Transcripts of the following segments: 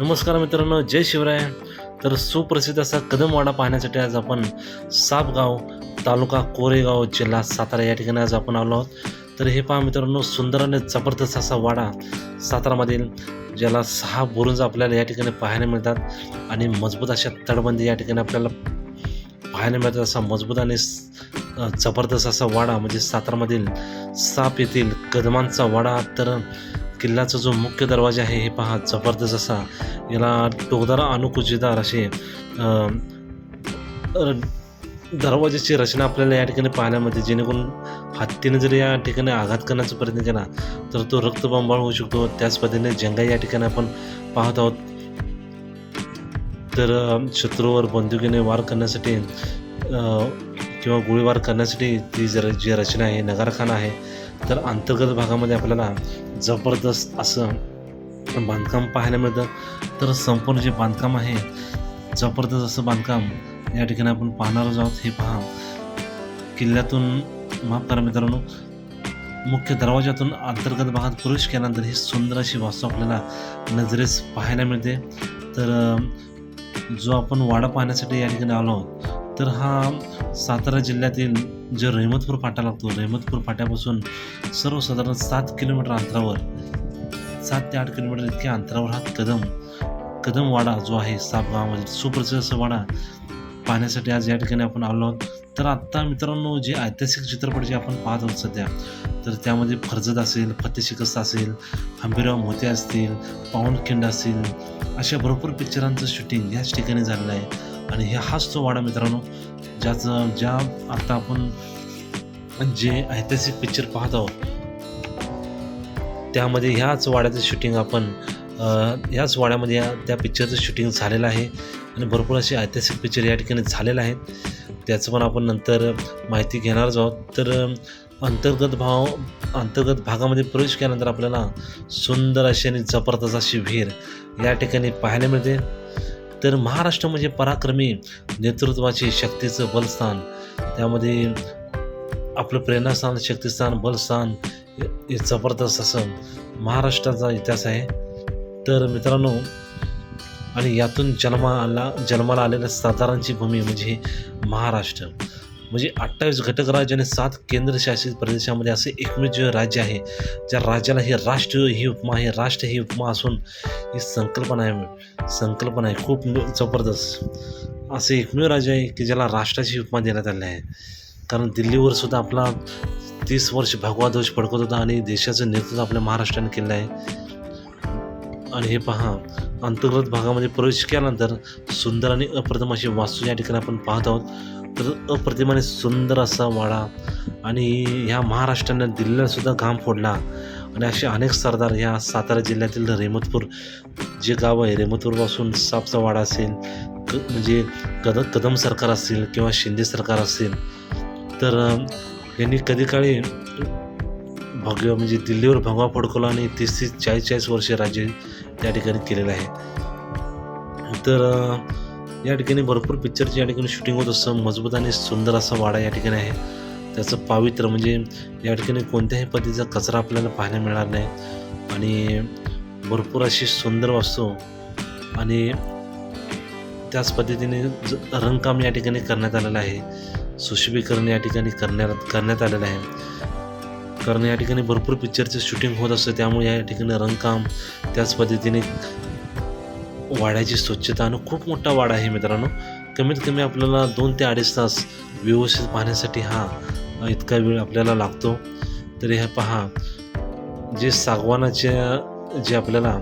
नमस्कार मित्रांनो जय शिवराय. तर सुप्रसिद्ध असा कदमवाडा पाहण्यासाठी आज आपण सापगाव तालुका कोरेगाव जिल्हा सातारा या ठिकाणी आज आपण आलो आहोत. तर हे पहा मित्रांनो सुंदर आणि जबरदस्त असा वाडा सातारामधील ज्याला सहा बुरुंज आपल्याला या ठिकाणी पाहायला मिळतात आणि मजबूत अशा तटबंदी या ठिकाणी आपल्याला पाहायला मिळतात. असा मजबूत आणि जबरदस्त असा वाडा म्हणजे सातारामधील साप येथील कदमांचा वाडा. तर किल्ल्याचा जो मुख्य दरवाजा आहे हे पहा जबरदस्त असा. याला टोकदार अनुकुचीदार असे दरवाजाची रचना आपल्याला या ठिकाणी पाहायला मिळते. जेणेकरून हत्तीने जर या ठिकाणी आघात करण्याचा प्रयत्न केला तर तो रक्तबंबाळ होऊ शकतो. त्याच पद्धतीने जंगाई या ठिकाणी आपण पाहत आहोत. तर शत्रूवर बंदुकीने वार करण्यासाठी किंवा गोळीबार करण्यासाठी ती जर जी रचना आहे नगारखाना आहे तर अंतर्गत भागामध्ये आपल्याला जबरदस्त असं बांधकाम पाहायला मिळतं. तर संपूर्ण जे बांधकाम आहे जबरदस्त असं बांधकाम या ठिकाणी आपण पाहणारच आहोत. हे पहा. किल्ल्यातून माफ करा मित्रांनो मुख्य दरवाजातून अंतर्गत भागात प्रवेश केल्यानंतर ही सुंदर अशी वास्तू आपल्याला नजरेस पाहायला मिळते. तर जो आपण वाडा पाहण्यासाठी या ठिकाणी आलो आहोत तर हा सातारा जिल्ह्यातील जे रहमतपूर फाटा लागतो रहमतपूर फाट्यापासून सर्वसाधारण सात किलोमीटर अंतरावर सात ते आठ किलोमीटर इतक्या अंतरावर हा कदम कदम वाडा जो आहे सापगावामध्ये सुप्रसिद्ध असा वाडा पाहण्यासाठी आज या ठिकाणी आपण आलो आहोत. तर आत्ता मित्रांनो जे ऐतिहासिक चित्रपट जे आपण पाहत आहोत सध्या तर त्यामध्ये फर्जत असेल फतेह शिकस्त असेल हंबीराव मोते असतील पाऊंडखिंड असेल अशा भरपूर पिक्चरांचं शूटिंग याच ठिकाणी झालेलं आहे. आणि हे हाच तो वाडा मित्रांनो ज्याचं ज्या आता आपण जे ऐतिहासिक पिक्चर पाहत आहोत त्यामध्ये ह्याच वाड्याचं शूटिंग आपण ह्याच वाड्यामध्ये या त्या पिक्चरचं शूटिंग झालेलं आहे आणि भरपूर असे ऐतिहासिक पिक्चर या ठिकाणी झालेले आहेत. त्याचं पण आपण नंतर माहिती घेणारच आहोत. तर अंतर्गत भाव अंतर्गत भागामध्ये प्रवेश केल्यानंतर आपल्याला सुंदर अशी आणि जबरदस्त अशी विहीर या ठिकाणी पाहायला मिळते. तर महाराष्ट्र म्हणजे पराक्रमी नेतृत्वाचे शक्तीचं बलस्थान. त्यामध्ये आपलं प्रेरणास्थान शक्तिस्थान बलस्थान हे जबरदस्त असं महाराष्ट्राचा इतिहास आहे. तर मित्रांनो आणि यातून जन्माला जन्माला आलेल्या सातारांची भूमी म्हणजे महाराष्ट्र. म्हणजे अठ्ठावीस घटक राज्य आणि सात केंद्रशासित प्रदेशामध्ये असे एकमेव जे राज्य आहे ज्या राज्याला हे राष्ट्र ही उपमा आहे राष्ट्र ही उपमा असून ही संकल्पना आहे संकल्पना आहे. खूप जबरदस्त असे एकमेव राज्य आहे की ज्याला राष्ट्राची उपमा देण्यात आली आहे. कारण दिल्लीवर सुद्धा आपला तीस वर्ष भगवा ध्वज फडकत होता आणि देशाचं नेतृत्व आपल्या महाराष्ट्राने केलं आहे. आणि हे पहा अंतर्गत भागामध्ये प्रवेश केल्यानंतर सुंदर आणि अप्रतिम अशी वास्तू या ठिकाणी आपण पाहत आहोत. तर अप्रतिम आणि सुंदर असा वाडा आणि ह्या महाराष्ट्राने दिल्लीला सुद्धा घाम फोडला. आणि असे अनेक सरदार ह्या सातारा जिल्ह्यातील रेमतपूर जे गाव आहे रेमतपूरपासून सापचा वाडा असेल क म्हणजे कद कदम सरकार असेल किंवा शिंदे सरकार असेल. तर यांनी कधी काळी भगवा म्हणजे दिल्लीवर भगवा फडकवला आणि तीस तीस चाळीस चाळीस वर्षे राज्य त्या ठिकाणी केलेलं आहे. तर या ठिकाणी भरपूर पिक्चरची या ठिकाणी शूटिंग होत असतं. मजबूत आणि सुंदर असा वाडा या ठिकाणी आहे. त्याचं पावित्र्य म्हणजे या ठिकाणी कोणत्याही पद्धतीचा कचरा आपल्याला पाहायला मिळणार नाही. आणि भरपूर अशी सुंदर वास्तू आणि त्याच पद्धतीने रंगकाम या ठिकाणी करण्यात आलेलं आहे. सुशोभीकरण या ठिकाणी करण्यात करण्यात आलेलं आहे. कारण या ठिकाणी भरपूर पिक्चरचं शूटिंग होत असतं. त्यामुळे या ठिकाणी रंगकाम त्याच पद्धतीने वाड्याची स्वच्छता आणि खूप मोठा वाडा आहे मित्रांनो. कमीत कमी आपल्याला दोन ते अडीच तास व्यवस्थित पाहण्यासाठी हा इतका वेळ आपल्याला लागतो. तरी हे पहा जे सागवानाच्या जे आपल्याला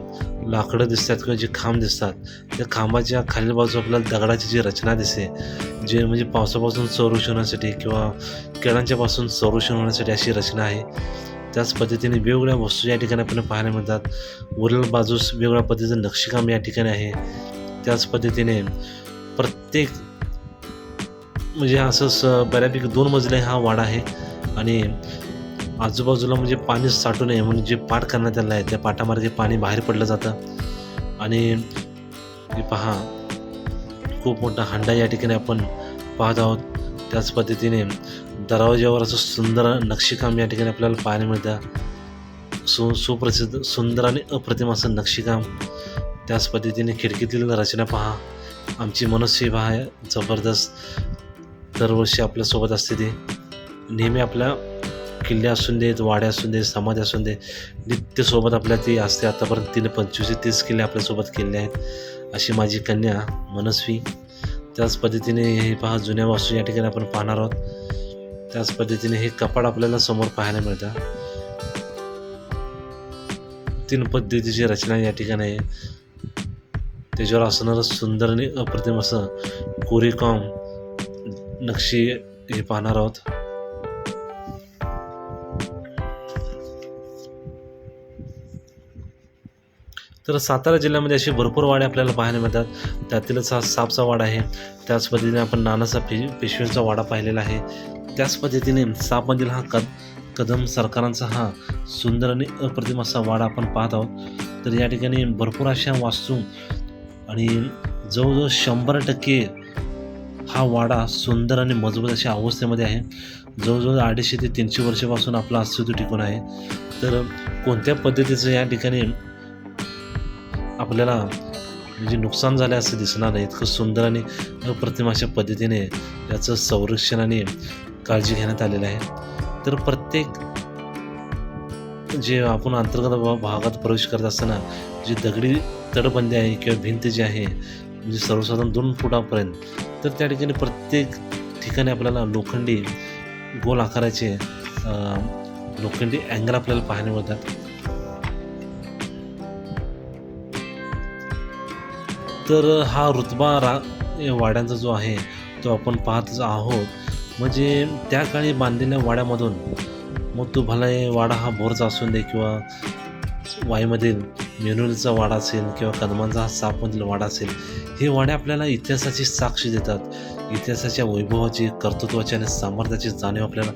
लाकडं दिसतात किंवा जे खांब दिसतात त्या खांबाच्या खालील बाजू आपल्याला दगडाची जी रचना दिसते जे म्हणजे पावसापासून संरक्षण होण्यासाठी किंवा किडांच्यापासून संरक्षण होण्यासाठी अशी रचना आहे. त्याच पद्धतीने वेगवेगळ्या वस्तू या ठिकाणी आपल्याला पाहायला मिळतात. वरील बाजूस वेगवेगळ्या पद्धतीचं नक्षीकाम या ठिकाणी आहे. त्याच पद्धतीने प्रत्येक म्हणजे असं स बऱ्यापैकी दोन मजले हा वाडा आहे. आणि आजूबाजूला म्हणजे पाणी साठू नये म्हणून जे पाट करण्यात आलं आहे त्या पाटामार्गे पाणी बाहेर पडलं जातं. आणि हे पहा खूप मोठा हंडा या ठिकाणी आपण पाहत आहोत. त्याच पद्धतीने दरवाज्यावर असं सुंदर नक्षीकाम या ठिकाणी आपल्याला पाहायला मिळतं. सु सुप्रसिद्ध सुंदर आणि अप्रतिम असं नक्षीकाम. त्याच पद्धतीने खिडकीतील रचना पहा. आमची मनस्वी पहा जबरदस्त दरवर्षी आपल्यासोबत असते ती. नेहमी आपल्या किल्ले असून देत वाडे असून दे समाज असून दे नित्यसोबत आपल्या ती असते. आतापर्यंत तिने पंचवीस ते तीस किल्ले आपल्यासोबत केले आहेत अशी माझी कन्या मनस्वी. त्याच पद्धतीने हे पहा जुन्या वास्तू या ठिकाणी आपण पाहणार आहोत. त्याच पद्धतीने हे कपाट आपल्याला समोर पाहायला मिळतं. तीन पद्धतीची रचना या ठिकाणी आहे. त्याच्यावर असणारं सुंदर आणि अप्रतिम असं कोरीकॉम नक्षी हे पाहणार आहोत. तर सातारा जिल्ह्यामध्ये असे भरपूर वाडे आपल्याला पाहायला मिळतात. त्यातीलच हा सापचा वाडा आहे. त्याच पद्धतीने आपण नानाचा पि पेशव्यांचा वाडा पाहिलेला आहे. त्याच पद्धतीने सापमधील हा कद कदम सरकारांचा हा सुंदर आणि अप्रतिम असा वाडा आपण पाहत आहोत. तर या ठिकाणी भरपूर अशा वास्तू आणि जवळजवळ शंभर टक्के हा वाडा सुंदर आणि मजबूत अशा अवस्थेमध्ये आहे. जवळजवळ अडीचशे ते तीनशे वर्षापासून आपला अस्तित्व टिकून आहे. तर कोणत्या पद्धतीचं या ठिकाणी आपल्याला म्हणजे नुकसान झालं असं दिसणार नाही इतकं सुंदर आणि अप्रतिम अशा पद्धतीने याचं संरक्षण आणि काळजी घेण्यात आलेलं आहे. तर प्रत्येक जे आपण अंतर्गत भागात प्रवेश करत असताना जी दगडी तडबंदी आहे किंवा भिंत जी आहे म्हणजे सर्वसाधारण दोन फुटापर्यंत तर त्या ठिकाणी प्रत्येक ठिकाणी आपल्याला लोखंडी गोल आकाराचे लोखंडी अँगल आपल्याला पाहायला मिळतात. तर हा रुतबा रा वाड्यांचा जो आहे तो आपण पाहतच आहोत. म्हणजे त्या काळी बांधलेल्या वाड्यामधून मग तो भलाय वाडा हा भोरचा असून दे किंवा वाईमधील मेनुलचा वाडा असेल किंवा कदमांचा हा सापमधील वाडा असेल हे वाडे आपल्याला इतिहासाची साक्ष देतात. इतिहासाच्या वैभवाची कर्तृत्वाची आणि सामर्थ्याची जाणीव आपल्याला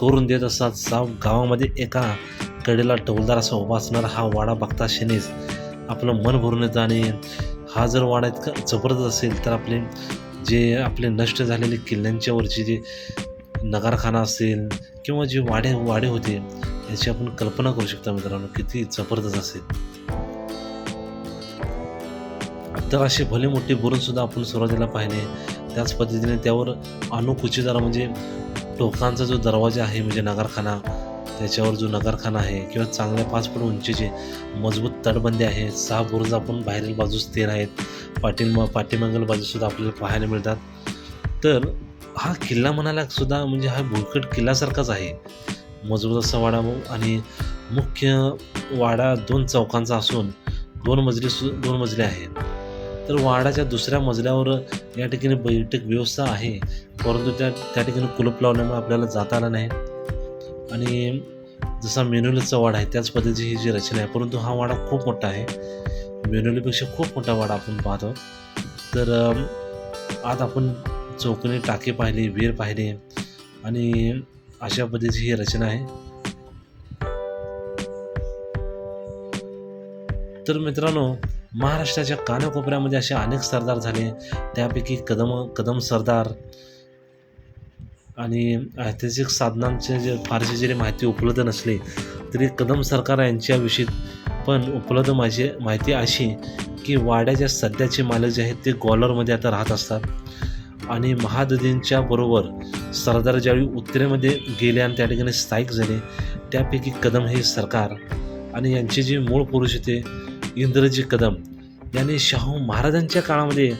करून देत असतात. साप गावामध्ये एका कडेला टोलदार असा उभा असणारा हा वाडा बघता क्षणीच आपलं मन भरून येतं आणि हा जर वाडा इतका जबरदस्त असेल तर आपले जे आपले नष्ट झालेले किल्ल्यांच्यावरचे जे नगारखाना असेल किंवा जे वाडे वाडे होते याची आपण कल्पना करू शकता मित्रांनो किती जबरदस्त असेल. तर असे भले मोठे बुरुज सुद्धा आपण सुरुवातीला पाहिले त्याच पद्धतीने त्यावर अनुकुचीदार म्हणजे टोकांचा जो दरवाजा आहे म्हणजे नगारखाना त्याच्यावर जो नगारखाना आहे किंवा चांगल्या पाच फूट उंचीचे मजबूत तटबंदी आहे सहा बुरुज आपण बाहेरील बाजूस स्थिर आहेत पाठीम पाठीमागील बाजूसुद्धा आपल्याला पाहायला मिळतात. तर हा किल्ला म्हणायला सुद्धा म्हणजे हा भुरकट किल्ल्यासारखाच आहे. मजबूत असा वाडा आणि मुख्य वाडा दोन चौकांचा असून दोन मजली सु दोन मजले आहेत. तर वाडाच्या दुसऱ्या मजल्यावर या ठिकाणी बैठक व्यवस्था आहे परंतु त्या त्या ठिकाणी कुलूप लावल्यामुळे आपल्याला जाता आलं नाही. आणि जसा मेनुलीचा वाडा आहे त्याच पद्धतीची ही जी रचना आहे परंतु हा वाडा खूप मोठा आहे. मेनुलीपेक्षा खूप मोठा वाडा आपण पाहतो. तर आज आपण चौकने टाके पाहिले वीर पाहिले आणि अशा पद्धतीची ही रचना आहे. तर मित्रांनो महाराष्ट्राच्या कानाकोपऱ्यामध्ये असे अनेक सरदार झाले. त्यापैकी कदम कदम सरदार आणि ऐतिहासिक साधनांचे जे फारशी जरी माहिती उपलब्ध नसली तरी कदम सरकार यांच्याविषयी पण उपलब्ध माझी माहिती अशी की वाड्याच्या सध्याचे मालक जे आहेत ते गॉलरमध्ये आता राहत असतात. आणि महादजींच्या बरोबर सरदार ज्यावेळी उत्तरेमध्ये गेले आणि त्या ठिकाणी स्थायिक झाले त्यापैकी कदम हे सरकार आणि यांचे जे मूळ पुरुष होते इंद्रजी कदम यांनी शाहू महाराजांच्या काळामध्ये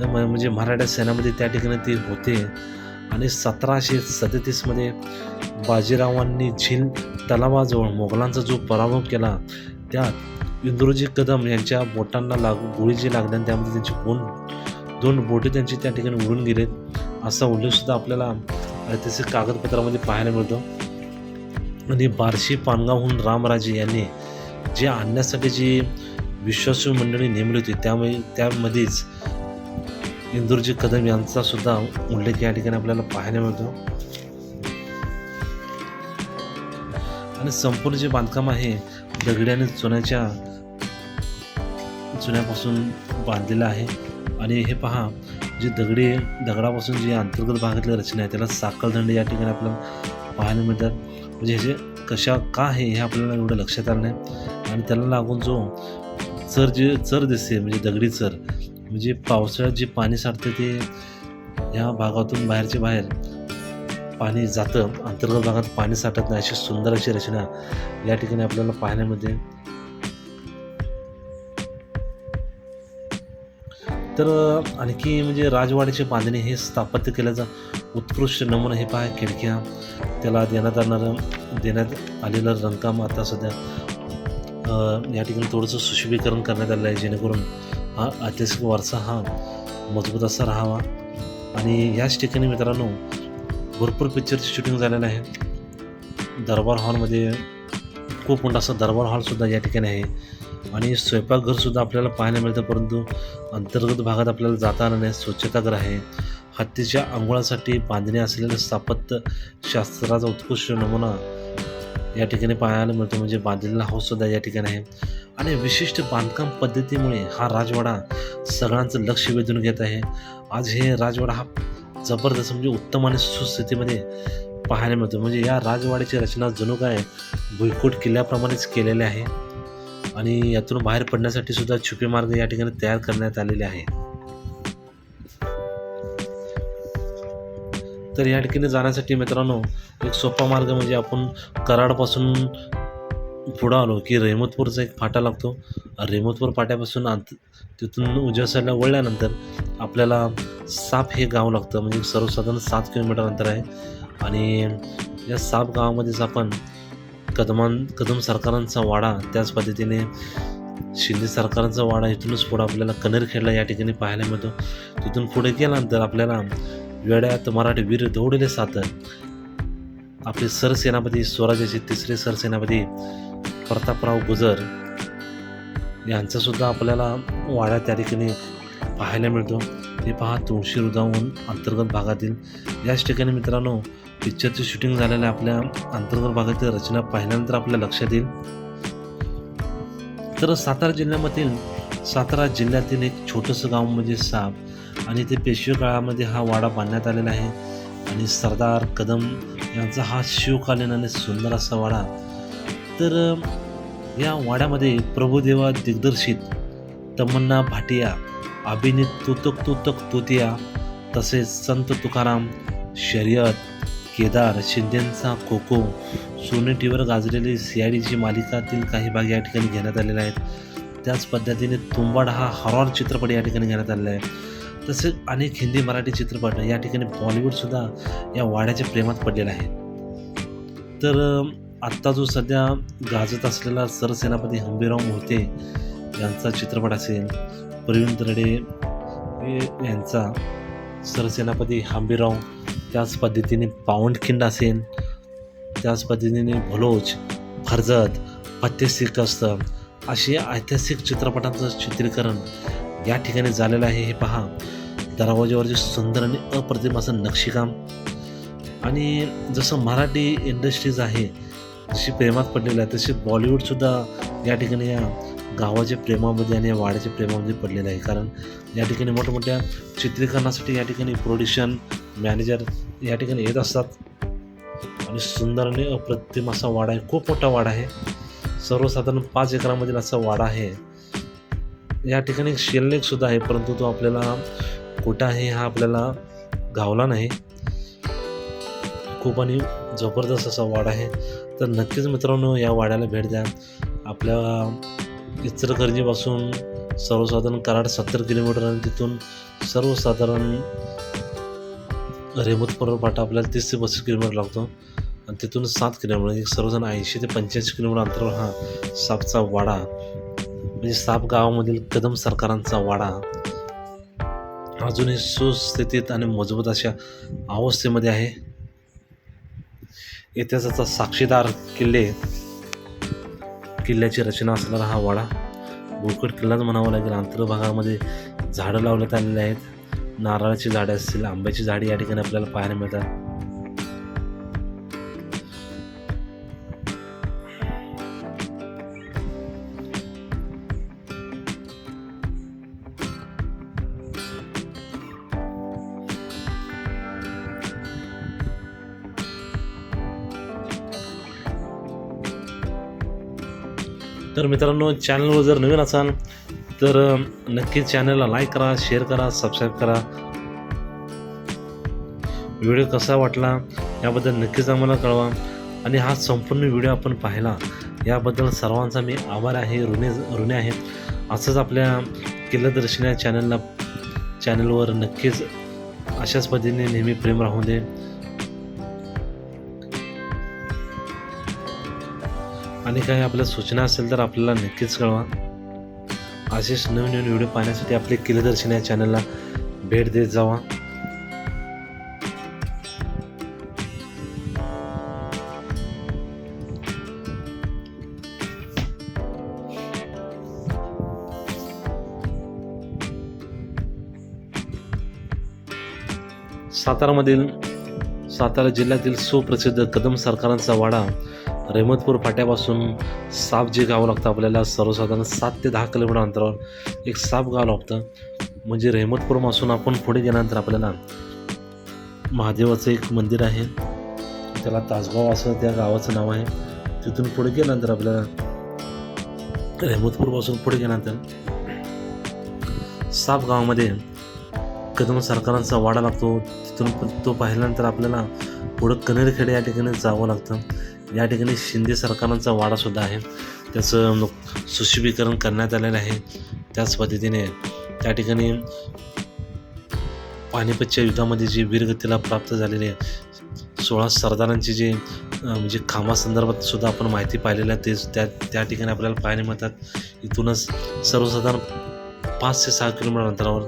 म- म्हणजे मराठा सेनामध्ये त्या ठिकाणी ते होते. आणि सतराशे सदतीसमध्ये बाजीरावांनी झील तलावाजवळ मोगलांचा जो पराभव केला त्यात इंद्रोजी कदम यांच्या बोटांना लागू गोळीजी जी आणि त्यामध्ये त्यांची कोण दोन बोटे त्यांची त्या ठिकाणी उडून गेलेत असा उल्लेखसुद्धा आपल्याला ऐतिहासिक कागदपत्रामध्ये पाहायला मिळतो. आणि बार्शी पानगावहून रामराजे यांनी जे आणण्यासाठी जी विश्वासू मंडळी नेमली होती त्यामुळे त्यामध्येच इंदूरजी कदम यांचा सुद्धा उल्लेख या ठिकाणी आपल्याला पाहायला मिळतो. आणि संपूर्ण जे बांधकाम आहे दगड्याने चुन्याच्या चुन्यापासून बांधलेलं आहे. आणि हे पहा जे दगडी दगडापासून जी अंतर्गत भागातली रचना आहे त्याला साखळदंड या ठिकाणी आपल्याला पाहायला मिळतात. म्हणजे ह्याचे कशा का आहे हे आपल्याला एवढं लक्षात आलं नाही. आणि त्याला लागून जो चर जे चर दिसते म्हणजे दगडी चर म्हणजे पावसाळ्यात जे पाणी साठतं ते ह्या भागातून बाहेरच्या बाहेर पाणी जातं अंतर्गत भागात पाणी साठत नाही अशी सुंदर अशी रचना या ठिकाणी आपल्याला पाहण्यामध्ये तर आणखी म्हणजे राजवाड्याची बांधणी हे स्थापत्य केल्याचा उत्कृष्ट नमुना हे पहा खिडक्या. त्याला देण्यात आणणारं देण्यात आलेलं रंगकाम आता सध्या या ठिकाणी थोडंसं सुशोभीकरण करण्यात आलेलं आहे जेणेकरून हा ऐतिहासिक वारसा हा मजबूत असा राहावा. आणि याच ठिकाणी मित्रांनो भरपूर पिक्चरची शूटिंग झालेलं आहे दरबार हॉलमध्ये खूप मोठा असा दरबार हॉलसुद्धा या ठिकाणी आहे. आणि स्वयंपाकघरसुद्धा आपल्याला पाहायला मिळतं परंतु अंतर्गत भागात आपल्याला जाता आलं नाही स्वच्छतागृह आहे. हत्तीच्या आंघोळासाठी बांधणी असलेलं स्थापत्य शास्त्राचा उत्कृष्ट नमुना या ठिकाणी पाहायला मिळतो. म्हणजे बांधलेला हाऊस सुद्धा या ठिकाणी आहे. आणि विशिष्ट बांधकाम पद्धतीमुळे हा राजवाडा सगळ्यांचं लक्ष वेधून घेत आहे. आज हे राजवाडा हा जबरदस्त म्हणजे उत्तम आणि सुस्थितीमध्ये पाहायला मिळतो. म्हणजे या राजवाड्याची रचना जणू काय भुईकोट किल्ल्याप्रमाणेच केलेली आहे. आणि यातून बाहेर पडण्यासाठी सुद्धा छुपे मार्ग या ठिकाणी तयार करण्यात आलेले आहे. तर या ठिकाणी जाण्यासाठी मित्रांनो एक सोपा मार्ग म्हणजे आपण कराडपासून पुढं आलो की रेहमतपूरचा एक फाटा लागतो. रेहमतपूर फाट्यापासून आत तिथून उजव्या साईडला वळल्यानंतर आपल्याला साप हे गाव लागतं. म्हणजे सर्वसाधारण सात किलोमीटर अंतर आहे. आणि या साप गावामध्येच आपण कदमान कदम सरकारांचा वाडा त्याच पद्धतीने शिंदे सरकारांचा वाडा इथूनच पुढं आपल्याला कनेरखेडला या ठिकाणी पाहायला मिळतो. तिथून पुढे गेल्यानंतर आपल्याला वेड्यात मराठी वीर दौडले सात. आपले सरसेनापती स्वराज्याचे तिसरे सरसेनापती प्रतापराव गुजर यांचासुद्धा आपल्याला वाड्या त्या ठिकाणी पाहायला मिळतो. ते पहा तुळशी हृदयाहून अंतर्गत भागातील. याच ठिकाणी मित्रांनो पिक्चरची शूटिंग झालेल्या आपल्या अंतर्गत भागातील रचना पाहिल्यानंतर आपल्या लक्षात येईल. तर सातारा जिल्ह्यामधील सातारा जिल्ह्यातील एक छोटंसं गाव म्हणजे साप आणि ते पेशवे काळामध्ये हा वाडा बांधण्यात आलेला आहे. आणि सरदार कदम यांचा हा शिवकालीन आणि सुंदर असा वाडा. तर या वाड्यामध्ये प्रभुदेवा दिग्दर्शित तमन्ना भाटिया अभिनीत तुतक तुतक तुतिया तसेच संत तुकाराम शर्यत केदार शिंदेंचा कोको सोनी टीव्हीवर गाजलेली सी आय डीची मालिकातील काही भाग या ठिकाणी घेण्यात आलेले आहेत. त्याच पद्धतीने तुंबाड हा हॉरर चित्रपट या ठिकाणी घेण्यात आलेला आहे. तसेच अनेक हिंदी मराठी चित्रपट या ठिकाणी बॉलिवूडसुद्धा या वाड्याच्या प्रेमात पडलेला आहे तर आत्ता जो सध्या गाजत असलेला सरसेनापती हंबीराव मोहिते यांचा चित्रपट असेल प्रवीण दरडे यांचा सरसेनापती हंबीराव त्याच पद्धतीने पावंडखिंड असेल त्याच पद्धतीने भलोच फरजत फत्ते सिकस्त असे ऐतिहासिक चित्रपटांचं चित्रीकरण या ठिकाणी झालेलं आहे. हे पहा. दरवाजेवरचे सुंदर आणि अप्रतिम असं नक्षीकाम. आणि जसं मराठी इंडस्ट्रीज आहे जशी प्रेमात पडलेली आहे तशी बॉलिवूडसुद्धा या ठिकाणी या गावाच्या प्रेमामध्ये आणि या वाड्याच्या प्रेमामध्ये पडलेलं आहे. कारण या ठिकाणी मोठमोठ्या चित्रीकरणासाठी या ठिकाणी प्रोड्युशन मॅनेजर या ठिकाणी येत असतात. आणि सुंदर आणि अप्रतिम असा वाडा आहे. खूप मोठा वाडा आहे. सर्वसाधारण पाच एकरामधील असा वाडा आहे. या ठिकाणी एक शिलालेख सुद्धा आहे परंतु तो आपल्याला कुठं आहे हा आपल्याला गावला नाही. खूप आणि जबरदस्त असा वाडा आहे. तर नक्कीच मित्रांनो या वाड्याला भेट द्या. आपल्या इचलकरंजीपासून सर्वसाधारण कराड सत्तर किलोमीटर आणि तिथून सर्वसाधारण रेमतपूर फाटा आपल्याला तीस ते पस्तीस किलोमीटर लागतो. आणि तिथून सात किलोमीटर एक सर्वजण ऐंशी ते पंच्याऐंशी किलोमीटर अंतरावर हा सापचा वाडा म्हणजे साप गावामधील कदम सरकारांचा वाडा अजूनही सुस्थितीत आणि मजबूत अशा अवस्थेमध्ये आहे. इतिहासाचा साक्षीदार किल्ले किल्ल्याची रचना असणारा हा वाडा बोकड किल्लाच म्हणावा लागेल. अंतर्भागामध्ये झाडं लावण्यात आलेली आहेत. नारळाची झाडे असतील आंब्याची झाडे या ठिकाणी आपल्याला पाहायला मिळतात. तर मित्रांनो चॅनलवर जर नवीन असाल तर नक्कीच चॅनलला लाईक करा शेअर करा सबस्क्राईब करा. व्हिडिओ कसा वाटला याबद्दल नक्कीच आम्हाला कळवा. आणि हा संपूर्ण व्हिडिओ आपण पाहिला याबद्दल सर्वांचा मी आभार आहे ऋणे ऋणे आहे. असंच आपल्या किल्लदर्शन या चॅनलला चॅनलवर नक्कीच अशाच पद्धतीने नेहमी प्रेम राहू दे. आणि काही आपल्या सूचना असेल तर आपल्याला नक्कीच कळवा. असेच नवीन नवीन व्हिडिओ पाहण्यासाठी आपले किलदर्शन या चॅनलला भेट देत जावा. सातारामधील सातारा जिल्ह्यातील सुप्रसिद्ध कदम सरकारांचा वाडा रेमतपूर फाट्यापासून साप जे गाव लागतं आपल्याला सर्वसाधारण सात ते दहा किलोमीटर अंतरावर एक साप गाव लागतं. म्हणजे रेहमतपूरपासून आपण पुढे गेल्यानंतर आपल्याला महादेवाचं एक मंदिर आहे. त्याला तासगाव असं त्या गावाचं नाव आहे. तिथून पुढे गेल्यानंतर आपल्याला रेहमतपूरपासून पुढे गेल्यानंतर साप गावामध्ये कदम सरकारांचा वाडा लागतो. तिथून पण तो पाहिल्यानंतर आपल्याला पुढं कनेरखेडे या ठिकाणी जावं लागतं. या ठिकाणी शिंदे सरकारांचा वाडासुद्धा आहे. त्याचं सुशोभीकरण करण्यात आलेलं आहे. त्याच पद्धतीने त्या ठिकाणी पानिपतच्या युद्धामध्ये जी वीरगतीला प्राप्त झालेले सोळा सरदारांची जी म्हणजे कामासंदर्भात सुद्धा आपण माहिती पाहिलेली आहे. ते त्या त्या ठिकाणी आपल्याला पाहायला मिळतात. इथूनच सर्वसाधारण पाच ते सहा किलोमीटर अंतरावर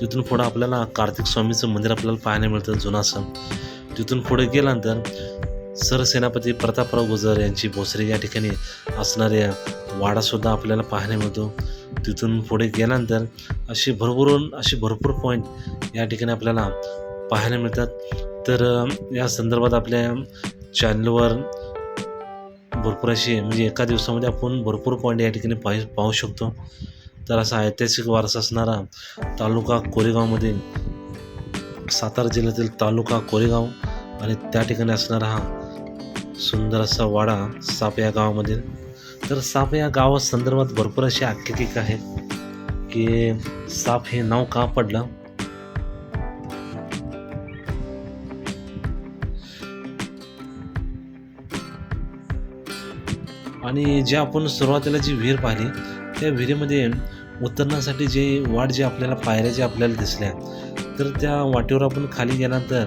तिथून पुढं आपल्याला कार्तिक स्वामीचं मंदिर आपल्याला पाहायला मिळतं जुनासन तिथून पुढे गेल्यानंतर सरसेनापती प्रतापराव गुजर यांची भोसरी या ठिकाणी असणाऱ्या वाडासुद्धा आपल्याला पाहायला मिळतो. तिथून पुढे गेल्यानंतर अशी भरभरून अशी भरपूर पॉईंट या ठिकाणी आपल्याला पाहायला मिळतात. तर या संदर्भात आपल्या चॅनलवर भरपूर अशी म्हणजे एका दिवसामध्ये आपण भरपूर पॉईंट या ठिकाणी पाहि पाहू शकतो. तर असा ऐतिहासिक वारसा असणारा तालुका कोरेगावमध्ये सातारा जिल्ह्यातील तालुका कोरेगाव आणि त्या ठिकाणी असणारा हा सुंदर असा वाडा साप या गावामधील तर साप या गावासंदर्भात भरपूर अशी आख्यायिका आहे की साप हे नाव का पडलं? आणि जे आपण सुरुवातीला जी विहीर पाहिली त्या विहिरीमध्ये उतरण्यासाठी जे वाट जे आपल्याला पायऱ्या जे आपल्याला दिसल्या तर त्या वाटेवर आपण खाली गेल्यानंतर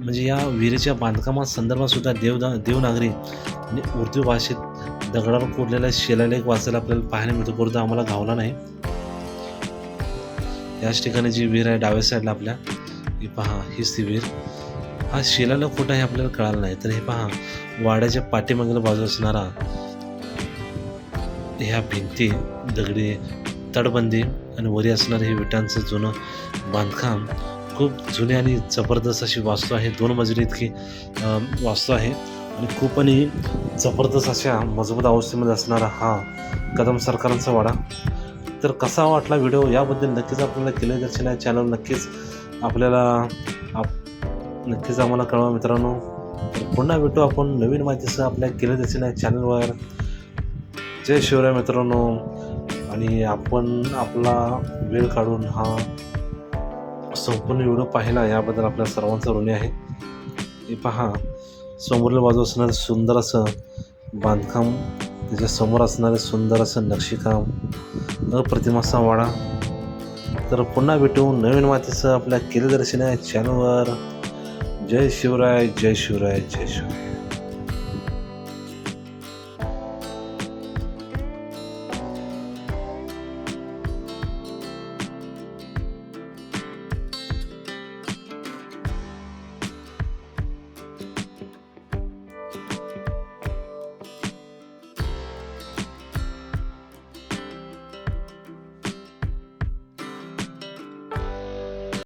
म्हणजे या विहिरीच्या बांधकामा संदर्भातसुद्धा देवदा देवनागरी आणि उर्दू भाषेत दगडावर कोरलेला शिलालेख वाचायला आपल्याला पाहायला मिळतो. परंतु आम्हाला गावला नाही. याच ठिकाणी जी विहीर आहे डाव्या साईडला आपल्या ही पहा हीच ती विहीर. हा शिलालेख कुठं आहे आपल्याला कळाला नाही. तर हे पहा वाड्याच्या पाठीमागील बाजू असणारा ह्या भिंती दगडी तटबंदी आणि वरी असणारे हे विटांचं जुनं बांधकाम खूप जुने आणि जबरदस्त अशी वास्तू आहे. दोन मजली इतकी वास्तू आहे. आणि खूप आणि जबरदस्त अशा मजबूत अवस्थेमध्ये असणारा हा कदम सरकारांचा वाडा. तर कसा वाटला व्हिडिओ? याबद्दल नक्कीच आपल्याला केलं दर्शन या चॅनल नक्कीच आपल्याला आप नक्कीच आम्हाला कळवा मित्रांनो. तर पुन्हा भेटू आपण नवीन माहितीसह. आपल्या केले दर्शन या चॅनलवर. जय शिवराय मित्रांनो. आणि आपण आपला वेळ काढून हा संपूर्ण व्हिडिओ पाहिला याबद्दल आपल्या सर्वांचा ऋणी आहे. हे पहा समोरल्या बाजू असणारं सुंदर असं बांधकाम त्याच्यासमोर असणारे सुंदर असं नक्षीकाम अप्रतिमासा वाडा. तर पुन्हा भेटू नवीन मातीचं आपल्या केलं दर्शन आहे चॅनलवर जय शिवराय जय शिवराय जय शिवराय.